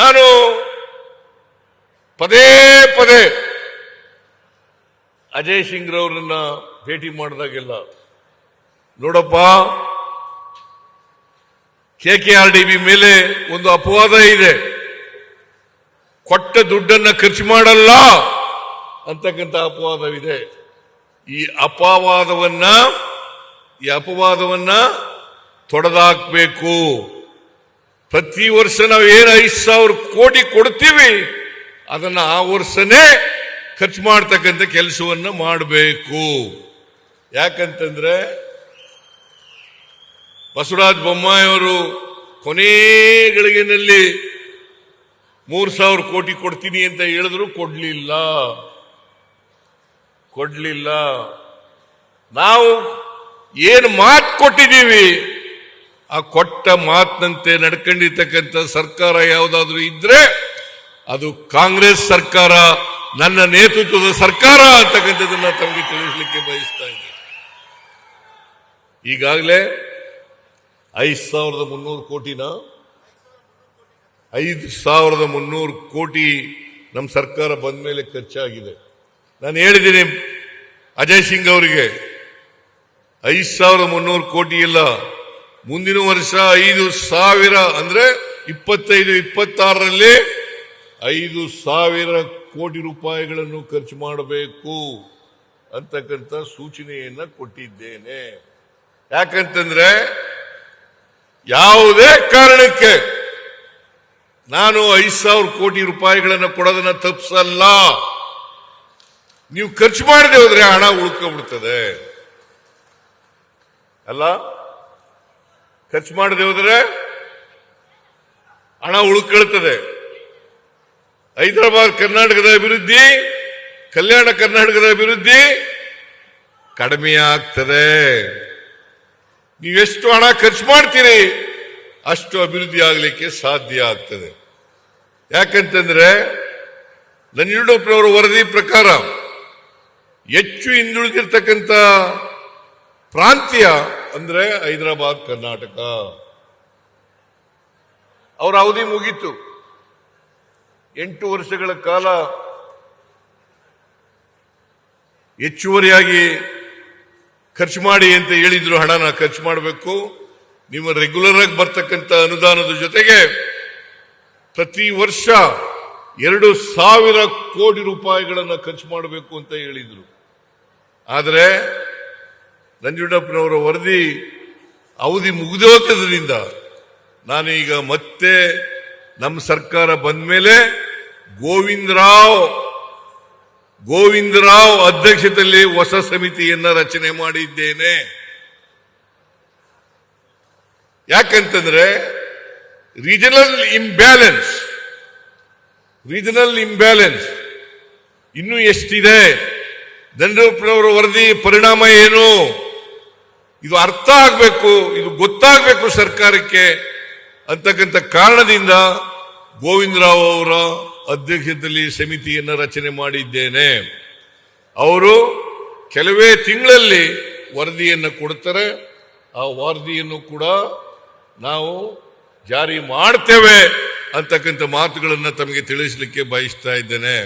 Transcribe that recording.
ನಾನು ಪದೇ ಪದೇ ಅಜಯ್ ಸಿಂಗ್ ರವರನ್ನ ಭೇಟಿ ಮಾಡಿದಾಗೆಲ್ಲ. ನೋಡಪ್ಪ, K K R D B ಮೇಲೆ ಒಂದು ಅಪವಾದ ಇದೆ. ಕೊಟ್ಟ ದುಡ್ಡನ್ನ ಖರ್ಚು ಮಾಡಲ್ಲ ಅಂತಕ್ಕಂಥ ಅಪವಾದವಿದೆ. ಈ ಅಪವಾದವನ್ನ ಈ ಅಪವಾದವನ್ನ ತೊಡೆದಾಕ್ಬೇಕು. ಪ್ರತಿ ವರ್ಷ ನಾವು ಏನು ಐದು ಸಾವಿರ ಕೋಟಿ ಕೊಡ್ತೀವಿ, ಅದನ್ನ ಆ ವರ್ಷನೇ ಖರ್ಚು ಮಾಡ್ತಕ್ಕಂಥ ಕೆಲಸವನ್ನ ಮಾಡಬೇಕು. ಯಾಕಂತಂದ್ರೆ ಬಸವರಾಜ ಬೊಮ್ಮಾಯಿಯವರು ಕೊನೇ ಗಳಿಗೆನಲ್ಲಿ ಮೂರು ಸಾವಿರ ಕೋಟಿ ಕೊಡ್ತೀನಿ ಅಂತ ಹೇಳಿದ್ರು ಕೊಡ್ಲಿಲ್ಲ. ಕೊಡ್ಲಿಲ್ಲ. ನಾವು ಏನು ಮಾತು ಕೊಟ್ಟಿದ್ದೀವಿ ಆ ಕೊಟ್ಟ ಮಾತಿನಂತೆ ನಡ್ಕೊಂಡಿರ್ತಕ್ಕಂಥ ಸರ್ಕಾರ ಯಾವುದಾದ್ರೂ ಇದ್ರೆ ಅದು ಕಾಂಗ್ರೆಸ್ ಸರ್ಕಾರ, ನನ್ನ ನೇತೃತ್ವದ ಸರ್ಕಾರ ಅಂತಕ್ಕಂಥದ್ದನ್ನ ತಮಗೆ ತಿಳಿಸಲಿಕ್ಕೆ ಬಯಸ್ತಾ ಇದ್ದೀನಿ. ಈಗಾಗಲೇ ಐದು ಸಾವಿರದ ಮುನ್ನೂರು ಕೋಟಿನ, ಐದು ಸಾವಿರದ ಮುನ್ನೂರು ಕೋಟಿ ನಮ್ಮ ಸರ್ಕಾರ ಬಂದ ಮೇಲೆ ಖರ್ಚಾಗಿದೆ. ನಾನು ಹೇಳಿದ್ದೀನಿ ಅಜಯ್ ಸಿಂಗ್ ಅವರಿಗೆ, ಐದು ಸಾವಿರದ ಮುನ್ನೂರು ಕೋಟಿ ಇಲ್ಲ. ಮುಂದಿನ ವರ್ಷ ಐದು ಸಾವಿರ ಅಂದ್ರೆ ಇಪ್ಪತ್ತೈದು, ಇಪ್ಪತ್ತಾರರಲ್ಲಿ ಐದು ಸಾವಿರ ಕೋಟಿ ರೂಪಾಯಿಗಳನ್ನು ಖರ್ಚು ಮಾಡಬೇಕು ಅಂತಕ್ಕಂಥ ಸೂಚನೆಯನ್ನ ಕೊಟ್ಟಿದ್ದೇನೆ. ಯಾಕಂತಂದ್ರೆ ಯಾವುದೇ ಕಾರಣಕ್ಕೆ ನಾನು ಐದು ಸಾವಿರ ಕೋಟಿ ರೂಪಾಯಿಗಳನ್ನು ಕೊಡೋದನ್ನ ತಪ್ಪಿಸಲ್ಲ ನೀವು ಖರ್ಚು ಮಾಡದೆ ಹೋದ್ರೆ ಹಣ ಉಳ್ಕೊಂಡ್ಬಿಡ್ತದೆ. ಅಲ್ಲ? ಖರ್ಚು ಮಾಡದೆ ಹೋದ್ರೆ ಹಣ ಉಳ್ಕೊಳ್ತದೆ. ಹೈದರಾಬಾದ್ ಕರ್ನಾಟಕದ ಅಭಿವೃದ್ಧಿ, ಕಲ್ಯಾಣ ಕರ್ನಾಟಕದ ಅಭಿವೃದ್ಧಿ ಕಡಿಮೆ ಆಗ್ತದೆ. ನೀವೆಷ್ಟು ಹಣ ಖರ್ಚು ಮಾಡ್ತೀರಿ, ಅಷ್ಟು ಅಭಿವೃದ್ಧಿ ಆಗಲಿಕ್ಕೆ ಸಾಧ್ಯ ಆಗ್ತದೆ. ಯಾಕಂತಂದ್ರೆ ನಂಜುಂಡಪ್ಪನವರ ವರದಿ ಪ್ರಕಾರ ಹೆಚ್ಚು ಹಿಂದುಳಿದಿರ್ತಕ್ಕಂಥ ಪ್ರಾಂತ್ಯ ಅಂದ್ರೆ ಹೈದರಾಬಾದ್, ಕರ್ನಾಟಕ. ಅವರ ಅವಧಿ ಮುಗೀತು. ಎಂಟು ವರ್ಷಗಳ ಕಾಲ ಹೆಚ್ಚುವರಿಯಾಗಿ ಖರ್ಚು ಮಾಡಿ ಅಂತ ಹೇಳಿದ್ರು ಹಣನ ಖರ್ಚು ಮಾಡಬೇಕು. ನಿಮ್ಮ ರೆಗ್ಯುಲರ್ ಆಗಿ ಬರ್ತಕ್ಕಂಥ ಅನುದಾನದ ಜೊತೆಗೆ ಪ್ರತಿ ವರ್ಷ ಎರಡು ಸಾವಿರ ಕೋಟಿ ರೂಪಾಯಿಗಳನ್ನು ಖರ್ಚು ಮಾಡಬೇಕು ಅಂತ ಹೇಳಿದ್ರು. ಆದರೆ ನಂಜುಂಡಪ್ಪನವರ ವರದಿ ಅವಧಿ ಮುಗಿದೋದ್ರಿಂದ ನಾನೀಗ ಮತ್ತೆ ನಮ್ಮ ಸರ್ಕಾರ ಬಂದ ಮೇಲೆ ಗೋವಿಂದರಾವ್ ಗೋವಿಂದರಾವ್ ಅಧ್ಯಕ್ಷತೆಯಲ್ಲಿ ಹೊಸ ಸಮಿತಿಯನ್ನ ರಚನೆ ಮಾಡಿದ್ದೇನೆ. ಯಾಕಂತಂದ್ರೆ ರೀಜನಲ್ ಇಂಬ್ಯಾಲೆನ್ಸ್ ರೀಜನಲ್ ಇಂಬ್ಯಾಲೆನ್ಸ್ ಇನ್ನೂ ಎಷ್ಟಿದೆ? ದಂಡಪ್ಪನವರ ವರದಿ ಪರಿಣಾಮ ಏನು? ಇದು ಅರ್ಥ ಆಗಬೇಕು, ಇದು ಗೊತ್ತಾಗಬೇಕು ಸರ್ಕಾರಕ್ಕೆ ಅಂತಕ್ಕಂಥ ಕಾರಣದಿಂದ ಗೋವಿಂದರಾವ್ ಅವರ ಅಧ್ಯಕ್ಷತೆಯಲ್ಲಿ ಸಮಿತಿಯನ್ನು ರಚನೆ ಮಾಡಿದ್ದೇನೆ. ಅವರು ಕೆಲವೇ ತಿಂಗಳಲ್ಲಿ ವರದಿಯನ್ನು ಕೊಡ್ತಾರೆ. ಆ ವರದಿಯನ್ನು ಕೂಡ ನಾವು ಜಾರಿ ಮಾಡ್ತೇವೆ ಅಂತಕ್ಕಂಥ ಮಾತುಗಳನ್ನು ತಮಗೆ ತಿಳಿಸಲಿಕ್ಕೆ ಬಯಸ್ತಾ ಇದ್ದೇನೆ.